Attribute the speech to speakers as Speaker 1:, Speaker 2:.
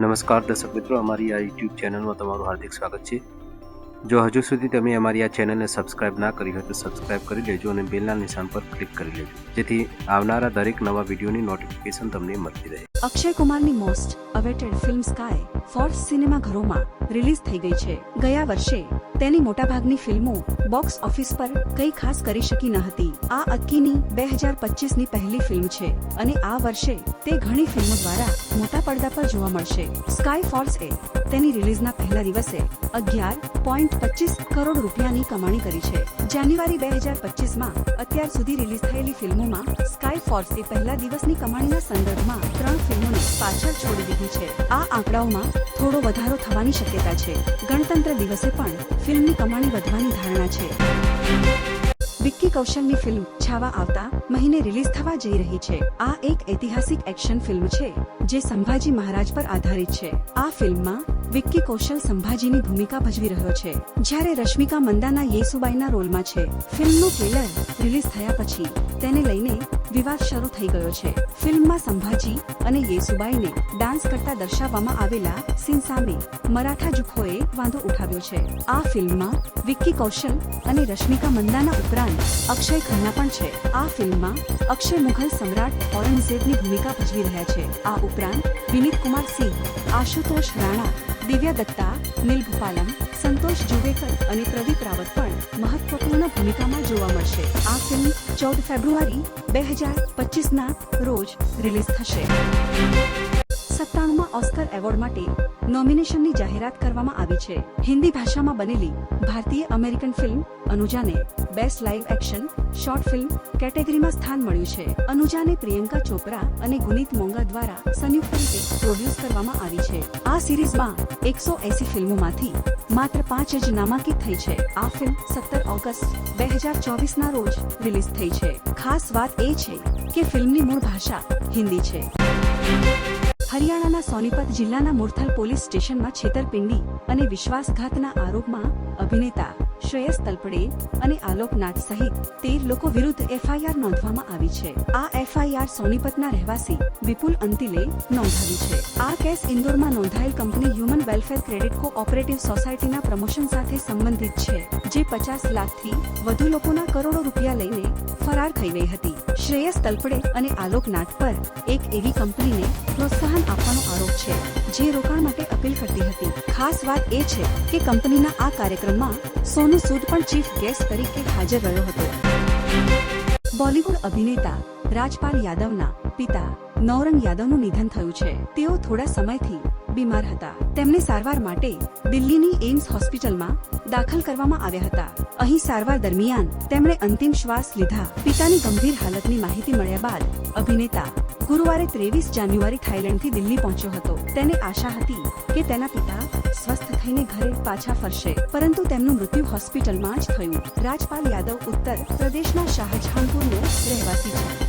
Speaker 1: નમસ્કાર દર્શક મિત્રો, અમારી આ યુટ્યુબ ચેનલમાં તમારું હાર્દિક સ્વાગત છે. જો હજુ સુધી તમે અમારી આ ચેનલને સબસ્ક્રાઇબ ના કરી હોય તો સબસ્ક્રાઇબ કરી લેજો અને બેલના નિશાન પર ક્લિક કરી લેજો. જેથી આવનારા દરેક નવા વિડીયોની નોટિફિકેશન તમને મળતી રહે.
Speaker 2: અક્ષય કુમારની most awaited film Sky Force સિનેમાઘરોમાં release થઈ ગઈ છે. ગયા વર્ષે તેની મોટાભાગની ફિલ્મો બોક્સ ઓફિસ પર કંઈ ખાસ કરી શકી ન હતી. આ અક્કીની બે હજાર પચીસની પહેલી ફિલ્મ છે અને આ વર્ષે તે ઘણી ફિલ્મો દ્વારા મોટા પડદા પર જોવા મળશે. સ્કાય ફોર્સે તેની રિલીઝના પહેલા દિવસે અગિયાર પોઈન્ટ પચીસ કરોડ રૂપિયાની કમાણી કરી છે. જાન્યુઆરી બે હજાર પચીસમાં અત્યાર સુધી રિલીઝ થયેલી ફિલ્મોમાં ફોર્સે પહેલા દિવસની કમાણીના સંદર્ભમાં ત્રણ ફિલ્મોને પાછળ છોડી દીધી છે. આ આંકડાઓમાં થોડો વધારો થવાની શક્યતા છે. ગણતંત્ર દિવસે પણ ફિલ્મની કમાણી વધવાની ધારણા છે. વિક્કી કૌશલની ફિલ્મ છાવા આવતા મહિને રિલીઝ થવા જઈ રહી છે. આ એક ઐતિહાસિક એક્શન ફિલ્મ છે, જે સંભાજી મહારાજ પર આધારિત છે. આ ફિલ્મમાં વિક્કી કૌશલ સંભાજીની ભૂમિકા ભજવી રહ્યો છે. જ્યારે રશ્મિકા મંદાના યેસુબાઈના રોલમાં છે, ફિલ્મનું ટ્રેલર રિલીઝ થયા પછી તેને લઈને વિવાદ શરૂ થઈ ગયો છે. ફિલ્મમાં સંભાજી અને યેસુબાઈને ડાન્સ કરતા દર્શાવવામાં આવેલા સીન સામે મરાઠા જુખોએ વાંધો ઉઠાવ્યો છે. આ ફિલ્મમાં વિક્કી કૌશલ અને રશ્મિકા મંદાના ઉપરાંત અક્ષય ખન્ના પણ છે. આ ફિલ્મમાં અક્ષય મુઘલ સમ્રાટ ઔરંગઝેબની ભૂમિકા ભજવી રહ્યા છે. આ ઉપરાંત વિનીત કુમાર સિંહ, આશુતોષ રાણા, દિવ્યા દત્તા નીલ ભૂપાલમ સંતોષ જુવેકર અને પ્રદીપ રાવત પણ મહત્વપૂર્ણ ભૂમિકામાં જોવા મળશે. આ ફિલ્મ ચૌદ ફેબ્રુઆરી બે હજાર પચીસના રોજ રિલીઝ થશે. સત્તાણુંમાં ઓસ્કર એવોર્ડ માટે નોમિનેશનની જાહેરાત કરવામાં આવી છે. હિન્દી ભાષામાં બનેલી ભારતીય American film અનુજાને best live action, short film કેટેગરીમાં સ્થાન મળ્યું છે. અનુજાને પ્રિયંકા ચોપરા અને ગુનીત મોંગા દ્વારા સંયુક્ત રીતે પ્રોડ્યુસ કરવામાં આવી છે. આ સિરીઝમાં એકસો એસી ફિલ્મોમાંથી માત્ર પાંચ જ નામાંકિત થઈ છે. આ ફિલ્મ સત્તર ઓગસ્ટ બે હજાર ચોવીસના રોજ રિલીઝ થઈ છે. ખાસ વાત એ છે કે ફિલ્મની મૂળ ભાષા હિન્દી છે. હરિયાણાના સોનીપત જિલ્લાના મુરથલ પોલીસ સ્ટેશનમાં છેતરપિંડી અને વિશ્વાસઘાતના આરોપમાં અભિનેતા શ્રેયસ તલપડે અને આલોક નાથ સહિત તેર લોકો વિરુદ્ધ એફઆઈઆર નોંધવામાં આવી છે. આ એફઆઈઆર સોનીપતના રહેવાસી વિપુલ અંતિલે નોંધાવી છે. આ કેસ ઇન્દોરમાં નોંધાયેલ company Human Welfare Credit Cooperative સોસાયટીના પ્રમોશન સાથે સંબંધિત છે, જે પચાસ લાખથી વધુ લોકોના કરોડો રૂપિયા લઈને ફરાર થઈ ગઈ હતી. શ્રેયસ તલપડે અને આલોક નાથ પર એક એવી કંપનીને પ્રોત્સાહન આપવાનો આરોપ છે. જે રોકાણ માટે અપીલ કરતી હતી. ખાસ વાત એ છે કે કંપનીના આ કાર્યક્રમમાં સોનુ સૂદ પણ ચીફ ગેસ્ટ તરીકે હાજર રહ્યો હતો. બોલિવૂડ અભિનેતા રાજપાલ યાદવના પિતા નૌરંગ યાદવનું નિધન થયું છે. તેઓ થોડા સમયથી બીમાર હતા. તેમને સારવાર માટે દિલ્હીની એઇમ્સ હોસ્પિટલમાં દાખલ કરવામાં આવ્યા હતા. અહીં સારવાર દરમિયાન તેમણે અંતિમ શ્વાસ લીધા. પિતાની ગંભીર હાલતની માહિતી મળ્યા બાદ અભિનેતા ગુરુવારે ત્રેવીસ જાન્યુઆરી થાઇલેન્ડથી દિલ્હી પહોંચ્યો હતો. તેને આશા હતી કે તેના પિતા સ્વસ્થ થઈને ઘરે પાછા ફરશે, પરંતુ તેમનું મૃત્યુ હોસ્પિટલમાં જ થયું. રાજપાલ યાદવ ઉત્તર પ્રદેશના શાહજહાંપુરનો રહેવાસી છે.